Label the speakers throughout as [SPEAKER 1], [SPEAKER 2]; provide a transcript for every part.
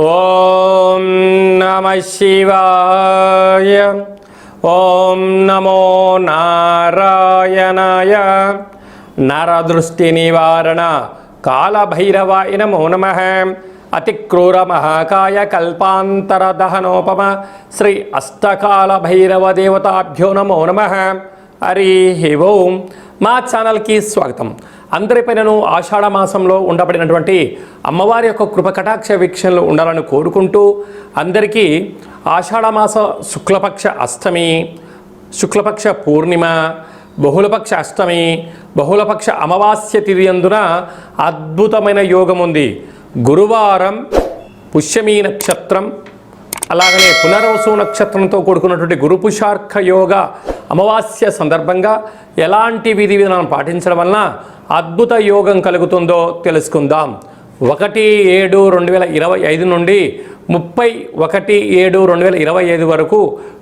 [SPEAKER 1] ఓం నమ శివాయ. ఓం నమో నారాయణాయ. నరదృష్టి నివారణ కాళభైరవాయ నమో. నమ అతిక్రూర మహాకాయ కల్పాంతర దహనోపమ శ్రీ అష్టకాల భైరవ దేవతాభ్యో నమో నమ. హరి ఓం. మా ఛానల్కి స్వాగతం. అందరిపైనను ఆషాఢ మాసంలో ఉండబడినటువంటి అమ్మవారి యొక్క కృపకటాక్ష వీక్షణలు ఉండాలని కోరుకుంటూ అందరికీ ఆషాఢమాస శుక్లపక్ష అష్టమి శుక్లపక్ష పూర్ణిమ బహుళపక్ష అష్టమి బహుళపక్ష అమావాస్య తిథి అందున అద్భుతమైన యోగం ఉంది. గురువారం పుష్యమీ నక్షత్రం అలాగనే పునర్వసు నక్షత్రంతో కూడుకున్నటువంటి గురుపుషార్క యోగ అమావాస్య సందర్భంగా ఎలాంటి విధి విధానం పాటించడం వలన అద్భుత యోగం కలుగుతుందో తెలుసుకుందాం. ఒకటి ఏడు రెండు వేల ఇరవై ఐదు నుండి ముప్పై ఒకటి ఏడు రెండు వేల ఇరవై ఐదు వరకు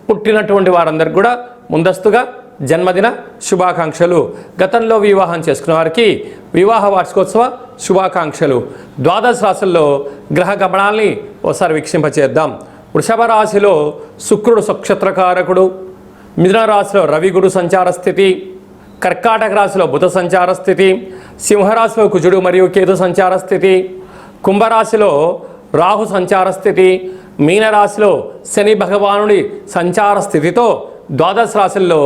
[SPEAKER 1] పుట్టినటువంటి వారందరికి కూడా ముందస్తుగా జన్మదిన శుభాకాంక్షలు. గతంలో వివాహం చేసుకున్న వారికి వివాహ వార్షికోత్సవ శుభాకాంక్షలు. ద్వాదశ రాశుల్లో గ్రహ గమనాల్ని ఒకసారి వీక్షింపచేద్దాం. వృషభ రాశిలో శుక్రుడు సక్షత్రకారకుడు మిథున రాశిలో రవి గురు సంచార స్థితి. కర్కాటక రాశిలో బుధ సంచార స్థితి సింహరాశిలో కుజుడు మరియు కేతు సంచార స్థితి కుంభరాశిలో రాహు సంచార స్థితి మీనరాశిలో శని భగవానుడి సంచార స్థితితో ద్వాదశ రాశుల్లో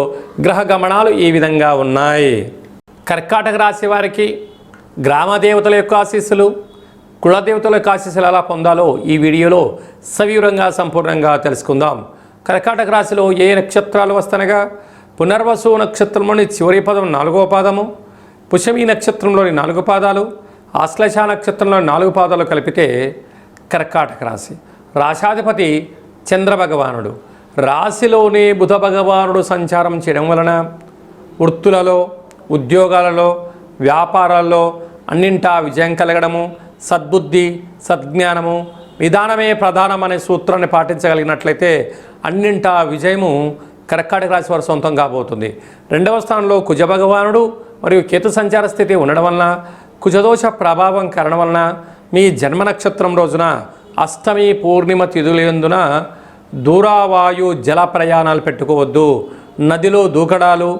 [SPEAKER 1] గ్రహ గమనాలు ఈ విధంగా ఉన్నాయి. కర్కాటక రాశి వారికి గ్రామ దేవతల యొక్క ఆశీస్సులు కులదేవతల యొక్క ఆశీస్సులు ఎలా పొందాలో ఈ వీడియోలో సవివరంగా సంపూర్ణంగా తెలుసుకుందాం. కర్కాటక రాశిలో ఏ నక్షత్రాలు వస్తనగా పునర్వసు నక్షత్రంలోని చివరి పదం నాలుగో పాదము పుషమి నక్షత్రంలోని నాలుగు పాదాలు ఆశ్లేష నక్షత్రంలోని నాలుగు పాదాలు కలిపితే కర్కాటక రాశి. రాశాధిపతి చంద్రభగవానుడు. రాశిలోనే బుధ భగవానుడు సంచారం చేయడం వలన వృత్తులలో ఉద్యోగాలలో వ్యాపారాల్లో అన్నింటా విజయం కలగడము సద్బుద్ధి సద్జ్ఞానము విధానమే ప్రధానమనే సూత్రాన్ని పాటించగలిగినట్లయితే అన్నింటా విజయము కర్కాటక రాశి వారి సొంతం కాబోతుంది. రెండవ స్థానంలో కుజ భగవానుడు మరియు కేతు సంచార స్థితి ఉండడం వలన కుజదోష ప్రభావం కారణం వలన మీ జన్మ నక్షత్రం రోజున అష్టమి పూర్ణిమ తిథులందున దూరావాయు జల ప్రయాణాలు పెట్టుకోవద్దు. నదిలో దూకడాలు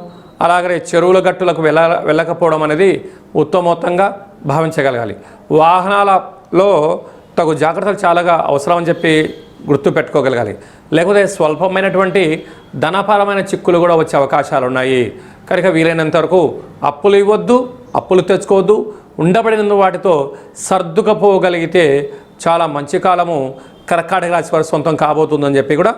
[SPEAKER 1] అలాగే చెరువుల గట్టులకు వెళ్ళ వెళ్ళకపోవడం అనేది ఉత్తమోత్తంగా భావించగలగాలి. వాహనాలలో తగు జాగ్రత్తలు చాలాగా అవసరం అని చెప్పి గుర్తు పెట్టుకోగలగాలి లేకపోతే స్వల్పమైనటువంటి ధనపరమైన చిక్కులు కూడా వచ్చే అవకాశాలు ఉన్నాయి కనుక వీలైనంత వరకు అప్పులు ఇవ్వద్దు అప్పులు తెచ్చుకోవద్దు. ఉండబడిన వాటితో సర్దుకపోగలిగితే చాలా మంచి కాలము. కర్కాటక రాశి వారి సొంతం కాబోతుందని చెప్పి కూడా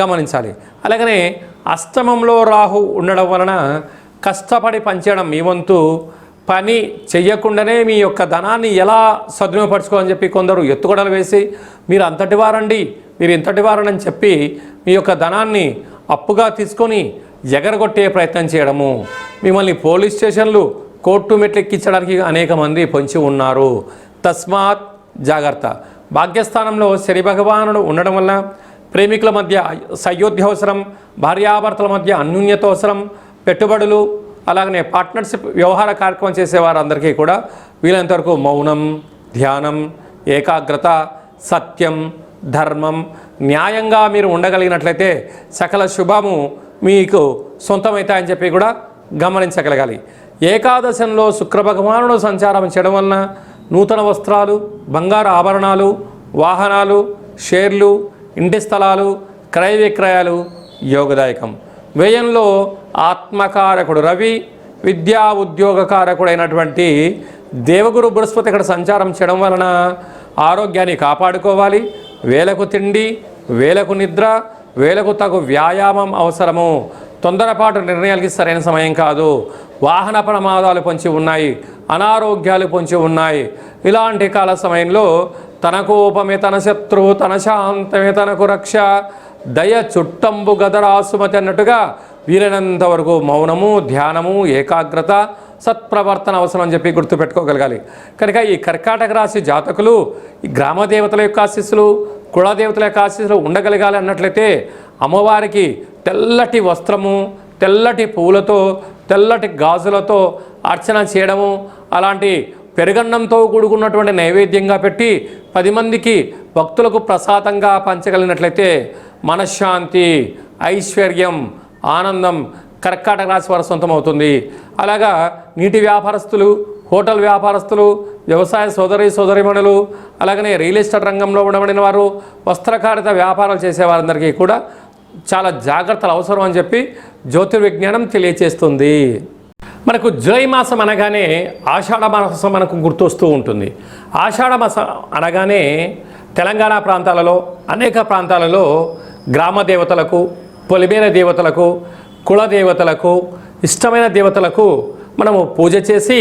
[SPEAKER 1] గమనించాలి. అలాగనే అష్టమంలో రాహు ఉండడం వలన కష్టపడి పనిచేయడం మీ వంతు. పని చెయ్యకుండానే మీ యొక్క ధనాన్ని ఎలా సద్వినియోగపరచుకోవాలని చెప్పి కొందరు ఎత్తుగడలు వేసి మీరు అంతటి వారండి మీరు ఇంతటి వారనని చెప్పి మీ యొక్క ధనాన్ని అప్పుగా తీసుకొని ఎగరగొట్టే ప్రయత్నం చేయడము. మిమ్మల్ని పోలీస్ స్టేషన్లు కోర్టు మెట్లు ఎక్కించడానికి అనేక మంది పొంచి ఉన్నారు. తస్మాత్ జాగ్రత్త. భాగ్యస్థానంలో శని భగవానుడు ఉండడం వల్ల ప్రేమికుల మధ్య సయోధ్య అవసరం భార్యాభర్తల మధ్య అన్యూన్యత అవసరం పెట్టుబడులు అలాగనే పార్ట్నర్షిప్ వ్యవహార కార్యక్రమం చేసేవారందరికీ కూడా వీలంతవరకు మౌనం ధ్యానం ఏకాగ్రత సత్యం ధర్మం న్యాయంగా మీరు ఉండగలిగినట్లయితే సకల శుభము మీకు సొంతమవుతాయని చెప్పి కూడా గమనించగలగాలి. ఏకాదశంలో శుక్ర భగవానుడు సంచారం చేయడం వలన నూతన వస్త్రాలు బంగారు ఆభరణాలు వాహనాలు షేర్లు ఇంటి స్థలాలు క్రయ విక్రయాలు యోగదాయకం. వ్యయంలో ఆత్మకారకుడు రవి విద్యా ఉద్యోగకారకుడైనటువంటి దేవగురు బృహస్పతి ఇక్కడ సంచారం చేయడం వలన ఆరోగ్యాన్ని కాపాడుకోవాలి. వేలకు తిండి వేలకు నిద్ర వేలకు తగు వ్యాయామం అవసరము. తొందరపాటు నిర్ణయాలకి సరైన సమయం కాదు. వాహన ప్రమాదాలు పొంచి ఉన్నాయి అనారోగ్యాలు పొంచి ఉన్నాయి. ఇలాంటి కాల సమయంలో తన కోపమే తన శత్రువు తన శాంతమే తనకు రక్ష. దయ చుట్టంబు గదరాసుమతి అన్నట్టుగా వీలైనంత వరకు మౌనము ధ్యానము ఏకాగ్రత సత్ప్రవర్తన అవసరం అని చెప్పి గుర్తుపెట్టుకోగలగాలి. కనుక ఈ కర్కాటక రాశి జాతకులు ఈ గ్రామ దేవతల యొక్క ఆశీస్సులు కులదేవతల యొక్క ఆశీస్సులు ఉండగలగాలి అన్నట్లయితే అమ్మవారికి తెల్లటి వస్త్రము తెల్లటి పువ్వులతో తెల్లటి గాజులతో అర్చన చేయడము అలాంటి పెరుగన్నంతో కూడుకున్నటువంటి నైవేద్యంగా పెట్టి పది మందికి భక్తులకు ప్రసాదంగా పంచగలిగినట్లయితే మనశ్శాంతి ఐశ్వర్యం ఆనందం కర్కాటక రాశి వారు సొంతం అవుతుంది అలాగా నీటి వ్యాపారస్తులు హోటల్ వ్యాపారస్తులు వ్యవసాయ సోదరి సోదరిమణులు అలాగనే రియల్ ఎస్టేట్ రంగంలో ఉండబడిన వారు వస్త్రకారిత వ్యాపారాలు చేసేవారందరికీ కూడా చాలా జాగ్రత్తలు అవసరం అని చెప్పి జ్యోతిర్విజ్ఞానం తెలియచేస్తుంది. మనకు జులై మాసం అనగానే ఆషాఢ మాసం మనకు గుర్తొస్తూ ఉంటుంది. ఆషాఢ మాసం అనగానే తెలంగాణ ప్రాంతాలలో అనేక ప్రాంతాలలో గ్రామ దేవతలకు పొలిమేర దేవతలకు కుల దేవతలకు ఇష్టమైన దేవతలకు మనము పూజ చేసి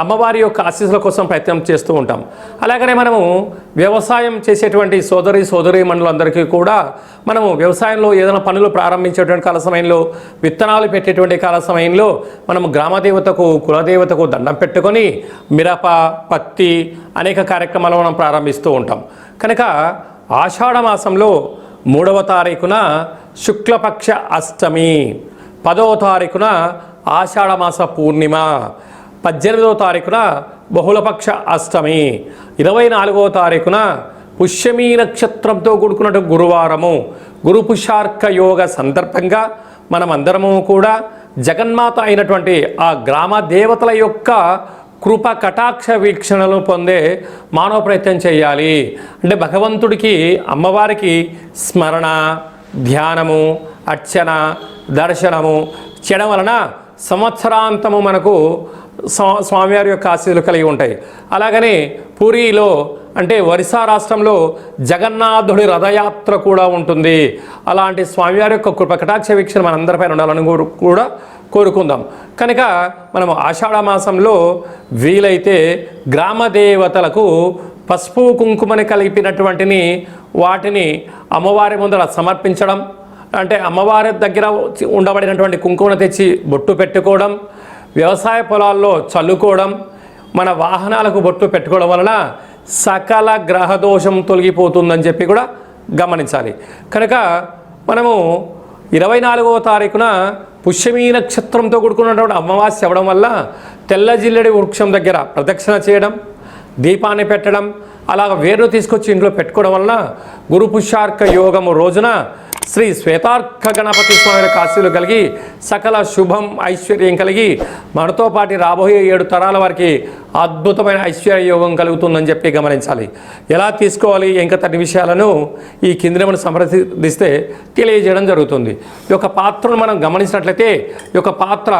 [SPEAKER 1] అమ్మవారి యొక్క ఆశీస్సుల కోసం ప్రయత్నం చేస్తూ ఉంటాం. అలాగనే మనము వ్యవసాయం చేసేటువంటి సోదరి సోదరి మండలందరికీ కూడా మనము వ్యవసాయంలో ఏదైనా పనులు ప్రారంభించేటువంటి కాల సమయంలో విత్తనాలు పెట్టేటువంటి కాల సమయంలో మనము గ్రామదేవతకు కులదేవతకు దండం పెట్టుకొని మిరప పత్తి అనేక కార్యక్రమాలు మనం ప్రారంభిస్తూ ఉంటాం. కనుక ఆషాఢ మాసంలో మూడవ తారీఖున శుక్లపక్ష అష్టమి. పదవ తారీఖున ఆషాఢమాస పూర్ణిమ పద్దెనిమిదవ తారీఖున బహుళపక్ష అష్టమి ఇరవై నాలుగవ తారీఖున పుష్యమీ నక్షత్రంతో కూడుకున్నట్టు గురువారము. గురుపుషార్క యోగ సందర్భంగా మనమందరము కూడా జగన్మాత అయినటువంటి ఆ గ్రామ దేవతల యొక్క కృప కటాక్ష వీక్షణలు పొందే మానవ ప్రయత్నం చేయాలి. అంటే భగవంతుడికి అమ్మవారికి స్మరణ ధ్యానము అర్చన దర్శనము చేయడం వలన సంవత్సరాంతము మనకు స్వా- స్వామివారి యొక్క ఆశీస్సులు కలిగి ఉంటాయి. అలాగనే పూరిలో అంటే ఒరిస్సా రాష్ట్రంలో జగన్నాథుడి రథయాత్ర కూడా ఉంటుంది. అలాంటి స్వామివారి యొక్క కృప కటాక్ష వీక్షణ మనందరిపైన ఉండాలని కూడా కోరుకుందాం. కనుక మనం ఆషాఢ మాసంలో వీలైతే గ్రామ దేవతలకు పసుపు కుంకుమని కలిపినటువంటిని వాటిని అమ్మవారి ముందర సమర్పించడం అంటే అమ్మవారి దగ్గర ఉండబడినటువంటి కుంకుమను తెచ్చి బొట్టు పెట్టుకోవడం వ్యవసాయ పొలాల్లో చల్లుకోవడం మన వాహనాలకు బొట్టు పెట్టుకోవడం వలన సకల గ్రహదోషం తొలగిపోతుందని చెప్పి కూడా గమనించాలి. కనుక మనము ఇరవై నాలుగవ తారీఖున పుష్యమీ నక్షత్రంతో కూడుకున్నటువంటి అమావాస్య అవ్వడం వల్ల తెల్ల జిల్లెడి వృక్షం దగ్గర ప్రదక్షిణ చేయడం దీపాన్ని పెట్టడం అలాగ వేరును తీసుకొచ్చి ఇంట్లో పెట్టుకోవడం వలన గురు పుష్యార్క యోగము రోజున శ్రీ శ్వేతార్క గణపతి స్వామి కాశీలు కలిగి సకల శుభం ఐశ్వర్యం కలిగి మనతో పాటు రాబోయే ఏడు తరాల వారికి అద్భుతమైన ఐశ్వర్య యోగం కలుగుతుందని చెప్పి గమనించాలి. ఎలా తీసుకోవాలి ఇంకా విషయాలను ఈ కింది సంప్రదిస్తే తెలియజేయడం జరుగుతుంది. ఈ యొక్క పాత్రను మనం గమనించినట్లయితే ఈ యొక్క పాత్ర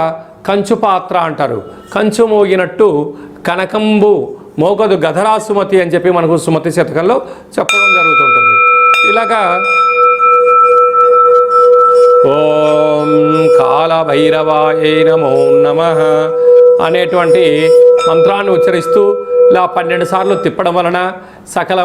[SPEAKER 1] కంచు పాత్ర అంటారు. కంచు మోగినట్టు కనకంబు మోగదు గధరా సుమతి అని చెప్పి మనకు సుమతి శతకంలో చెప్పడం జరుగుతుంటుంది. ఇలాగా ఓం కాలభైరవాయ నమో నమ అనేటువంటి మంత్రాన్ని ఉచ్చరిస్తూ ఇలా పన్నెండు సార్లు తిప్పడం వలన సకల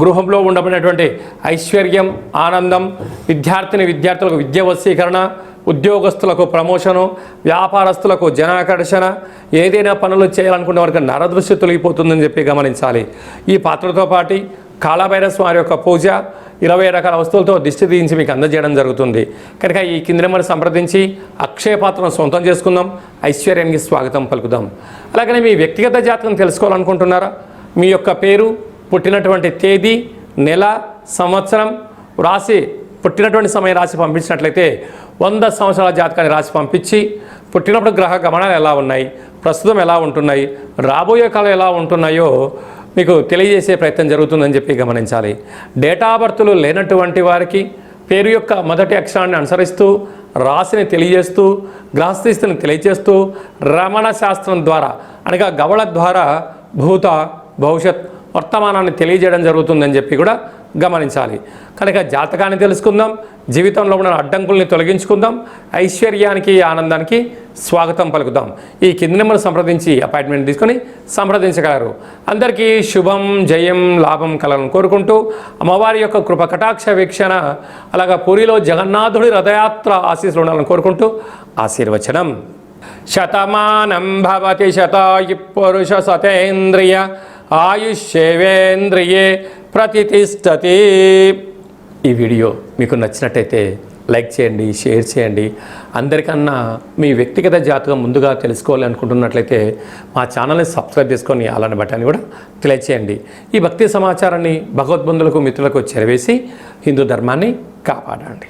[SPEAKER 1] గృహంలో ఉండబడినటువంటి ఐశ్వర్యం ఆనందం విద్యార్థిని విద్యార్థులకు విద్య వశీకరణ ఉద్యోగస్తులకు ప్రమోషను వ్యాపారస్తులకు జనాకర్షణ ఏదైనా పనులు చేయాలనుకున్న వారికి నరదృష్టి తొలగిపోతుందని చెప్పి గమనించాలి. ఈ పాత్రతో పాటు కాళభైరస్వామి యొక్క పూజ ఇరవై రకాల వస్తువులతో దిష్టి తీయించి మీకు అందజేయడం జరుగుతుంది. కనుక ఈ కింది నెంబర్ సంప్రదించి అక్షయపాత్రను సొంతం చేసుకుందాం. ఐశ్వర్యానికి స్వాగతం పలుకుదాం. అలాగనే మీ వ్యక్తిగత జాతకం తెలుసుకోవాలనుకుంటున్నారా? మీ యొక్క పేరు పుట్టినటువంటి తేదీ నెల సంవత్సరం రాసి పుట్టినటువంటి సమయం రాసి పంపించినట్లయితే వంద సంవత్సరాల జాతకాన్ని రాసి పంపించి పుట్టినప్పుడు గ్రహ గమనాలు ఎలా ఉన్నాయి? ప్రస్తుతం ఎలా ఉంటున్నాయి? రాబోయే కాలం ఎలా ఉంటున్నాయో మీకు తెలియజేసే ప్రయత్నం జరుగుతుందని చెప్పి గమనించాలి. డేటా బర్త్లు లేనటువంటి వారికి పేరు యొక్క మొదటి అక్షరాన్ని అనుసరిస్తూ రాశిని తెలియజేస్తూ గ్రహస్థితిని తెలియజేస్తూ రమణ శాస్త్రం ద్వారా అనగా గవళ ద్వారా భూత భవిష్యత్ వర్తమానాన్ని తెలియజేయడం జరుగుతుందని చెప్పి కూడా గమనించాలి. కనుక జాతకాన్ని తెలుసుకుందాం జీవితంలో ఉన్న అడ్డంకుల్ని తొలగించుకుందాం ఐశ్వర్యానికి ఆనందానికి స్వాగతం పలుకుదాం. ఈ కింది నెంబర్ సంప్రదించి అపాయింట్మెంట్ తీసుకొని సంప్రదించగలరు. అందరికీ శుభం జయం లాభం కలను కోరుకుంటూ అమ్మవారి యొక్క కృప కటాక్ష వీక్షణ అలాగా పూరిలో జగన్నాథుడి రథయాత్ర ఆశీస్సులు ఉండాలని కోరుకుంటూ ఆశీర్వచనం. శతమానం భవతి శతాయు పురుష సతేంద్రియ ఆయుష్యేవేంద్రియే ప్రతిష్టతి. ఈ వీడియో మీకు నచ్చినట్టయితే లైక్ చేయండి షేర్ చేయండి. అందరికన్నా మీ వ్యక్తిగత జాతకం ముందుగా తెలుసుకోవాలి అనుకుంటున్నట్లయితే మా ఛానల్ని సబ్స్క్రైబ్ చేసుకొని అలానే బట్టాన్ని కూడా తెలియచేయండి ఈ భక్తి సమాచారాన్ని భగవద్బంధులకు మిత్రులకు చెరవేసి హిందూ ధర్మాన్ని కాపాడండి.